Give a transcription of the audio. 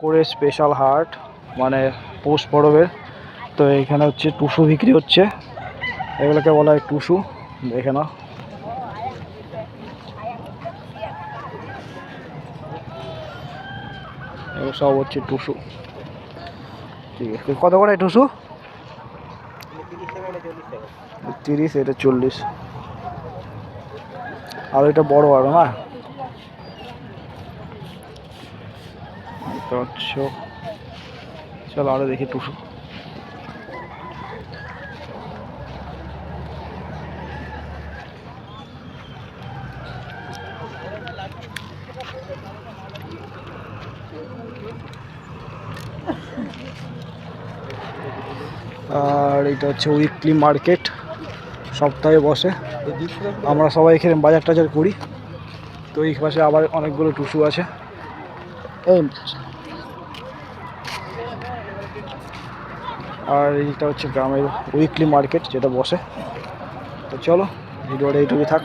করে স্পেশাল হাট মানে পৌষ পরবের তো এখানে হচ্ছে টুসু বিক্রি হচ্ছে। এগুলোকে বলা হয় টুসু দেখে এগুলো সব হচ্ছে টুসু ঠিক আছে, কত করে টুসু তিরিশ, এটা চল্লিশ। আর এটা বড় আরও, না? এটা হচ্ছে চলো আরও দেখি টুসু। আর এটা হচ্ছে উইকলি মার্কেট সপ্তাহে বসে। আমরা সবাই এখানে বাজার টাজার করি। তো এই পাশে আবার অনেকগুলো টুসু আছে। এই আর এইটা হচ্ছে গ্রামের উইকলি মার্কেট যেটা বসে। তো চলো ভিডিওটা এইটুকু থাক।